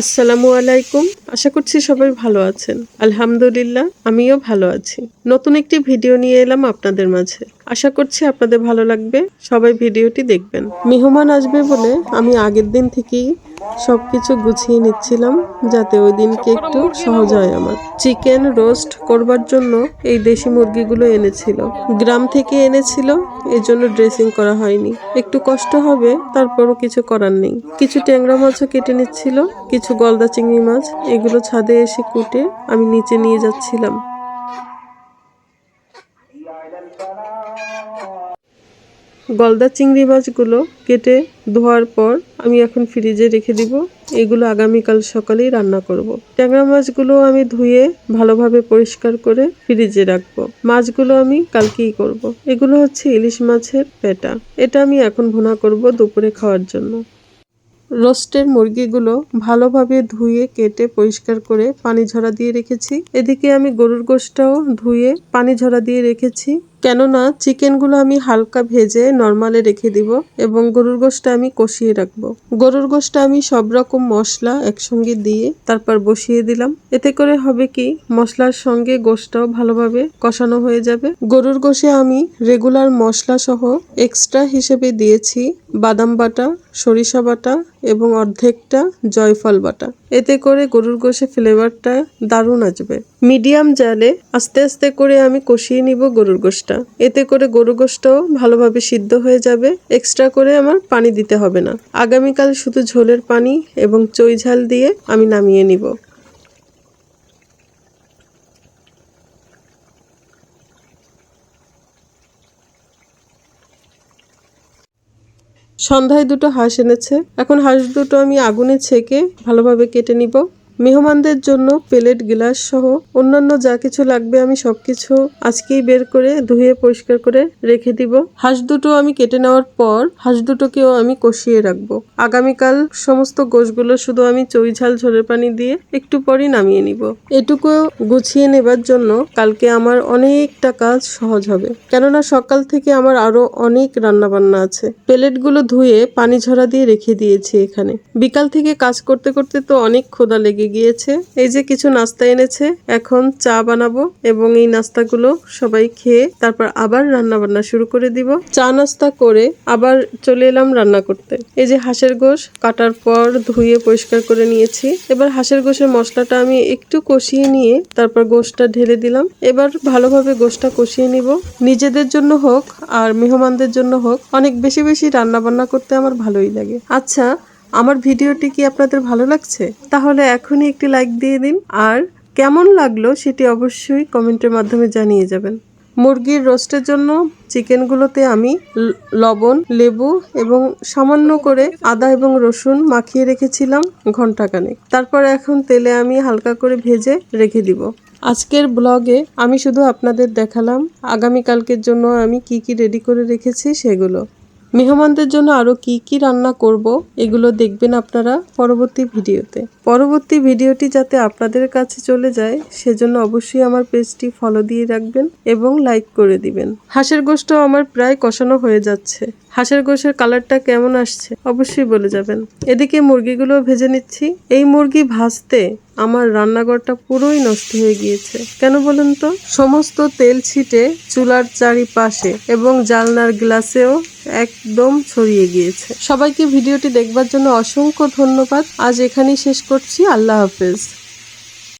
আসসালামু আলাইকুম। আশা করছি সবাই ভালো আছেন। আলহামদুলিল্লাহ, আমিও ভালো আছি। নতুন একটি ভিডিও নিয়ে এলাম আপনাদের মাঝে। আশা করছি আপনাদের ভালো লাগবে। সবাই ভিডিওটি দেখবেন। মেহমান আসবে বলে আমি আগের দিন থেকেই সবকিছু গুছিয়ে নিচ্ছিলাম, যাতে ওই দিনকে একটু সহজ হয় আমার। চিকেন রোস্ট করবার জন্য এই দেশি মুরগিগুলো এনেছিল। গ্রাম থেকে এনেছিল এই জন্য ড্রেসিং করা হয়নি। একটু কষ্ট হবে, তারপরও কিছু করার নেই। কিছু ট্যাংরা মাছও কেটে নিচ্ছিল, কিছু গলদা চিংড়ি মাছ, এগুলো ছাদে এসে কুটে আমি নিচে নিয়ে যাচ্ছিলাম। গলদা চিংড়ি মাছগুলো কেটে ধোয়ার পর আমি এখন ফ্রিজে রেখে দিব। এগুলো আগামীকাল সকালেই রান্না করব। ট্যাংরা মাছগুলো আমি ধুয়ে ভালোভাবে পরিষ্কার করে ফ্রিজে রাখব। মাছগুলো আমি কালকেই করব। এগুলো হচ্ছে ইলিশ মাছের পেটা। এটা আমি এখন ভুনা করব দুপুরে খাওয়ার জন্য। রোস্টের মুরগিগুলো ভালোভাবে ধুয়ে কেটে পরিষ্কার করে পানি ঝরা দিয়ে রেখেছি। এদিকে আমি গরুর গোশটাও ধুয়ে পানি ঝরা দিয়ে রেখেছি। কেননা চিকেনগুলো আমি হালকা ভেজে নর্মালে রেখে দিব এবং গরুর গোশটা আমি কষিয়ে রাখব। গরুর গোশটা আমি সব রকম মশলা একসঙ্গে দিয়ে তারপর বসিয়ে দিলাম। এতে করে হবে কি, মশলার সঙ্গে গোশটাও ভালোভাবে কষানো হয়ে যাবে। গরুর গোশে আমি রেগুলার মশলা সহ এক্সট্রা হিসেবে দিয়েছি বাদাম বাটা, সরিষা বাটা এবং অর্ধেকটা জয়ফল বাটা। এতে করে গরুর গোশে ফ্লেভারটা দারুণ আসবে। মিডিয়াম জালে আস্তে আস্তে করে আমি কষিয়ে নিব গরুর গোশটা। এতে করে গরুর গোশটাও ভালোভাবে সিদ্ধ হয়ে যাবে। এক্সট্রা করে আমার পানি দিতে হবে না। আগামীকাল শুধু ঝোলের পানি এবং চই ঝাল দিয়ে আমি নামিয়ে নিব। সন্ধ্যায় দুটো হাঁস এনেছে। এখন হাঁস দুটো আমি আগুনে ছেঁকে ভালোভাবে কেটে নিব। মেহমানদের জন্য প্লেট, গ্লাস সহ অন্যান্য যা কিছু লাগবে আমি সবকিছু আজকেই বের করে ধুয়ে পরিষ্কার করে রেখে দিব। হাঁস দুটো আমি কেটে নেওয়ার পর হাঁস দুটোকেও আমি কষিয়ে রাখব। আগামীকাল সমস্ত গোশগুলো শুধু আমি চই ঝাল, ঝোলের পানি দিয়ে একটু পরই নামিয়ে নিব। এটুকু গুছিয়ে নেবার জন্য কালকে আমার অনেকটা কাজ সহজ হবে। কেননা সকাল থেকে আমার আরও অনেক রান্না বান্না আছে। প্লেটগুলো ধুয়ে পানি ঝরা দিয়ে রেখে দিয়েছি এখানে। বিকাল থেকে কাজ করতে করতে তো অনেক ক্ষুধা লেগে গিয়েছে। এই যে কিছু নাস্তা এনেছে, এখন চা বানাবো এবং এই নাস্তাগুলো সবাই খেয়ে তারপর আবার রান্না বান্না শুরু করে দিব। চা নাস্তা করে আবার চলে এলাম রান্না করতে। এই যে হাঁসের গোশ কাটার পর ধুয়ে পরিষ্কার করে নিয়েছি। এবার হাঁসের গোশের মশলাটা আমি একটু কষিয়ে নিয়ে তারপর গোশটা ঢেলে দিলাম। এবার ভালোভাবে গোশটা কষিয়ে নিব। নিজেদের জন্য হোক আর মেহমানদের জন্য হোক, অনেক বেশি বেশি রান্না বান্না করতে আমার ভালোই লাগে। আচ্ছা আমার ভিডিওটি কি আপনাদের ভালো লাগছে? তাহলে এখনই একটি লাইক দিয়ে দিন। আর কেমন লাগল সেটি অবশ্যই কমেন্টের মাধ্যমে জানিয়ে যাবেন। মুরগির রোস্টের জন্য চিকেনগুলোতে আমি লবণ, লেবু এবং সামান্য করে আদা এবং রসুন মাখিয়ে রেখেছিলাম ঘন্টাখানেক তারপর এখন তেলে আমি হালকা করে ভেজে রেখে দিব। আজকের ব্লগে আমি শুধু আপনাদের দেখালাম আগামীকালকের জন্য আমি কি কি রেডি করে রেখেছি সেগুলো। মেহমানদের জন্য আরও কি কি রান্না করব, এগুলো দেখবেন আপনারা পরবর্তী ভিডিওতে। পরবর্তী ভিডিওটি যাতে আপনাদের কাছে চলে যায়, সেজন্য অবশ্যই আমার পেজটি ফলো দিয়ে রাখবেন এবং লাইক করে দিবেন। হাঁসের গোশত আমার প্রায় কষানো হয়ে যাচ্ছে। হাঁসের গোশের কালারটা কেমন আসছে, অবশ্যই বলে যাবেন। এদিকে মুরগিগুলো ভেজে নিচ্ছি। এই মুরগি ভাজতে আমার রান্নাঘরটা পুরোই নষ্ট হয়ে গিয়েছে। কেন বলুন তো? সমস্ত তেল ছিটে চুলার চারিপাশে এবং জালনার গ্লাসেও একদম ছড়িয়ে গিয়েছে। সবাইকে ভিডিওটি দেখবার জন্য অসংখ্য ধন্যবাদ। আজ এখানেই শেষ করছি। আল্লাহ হাফেজ।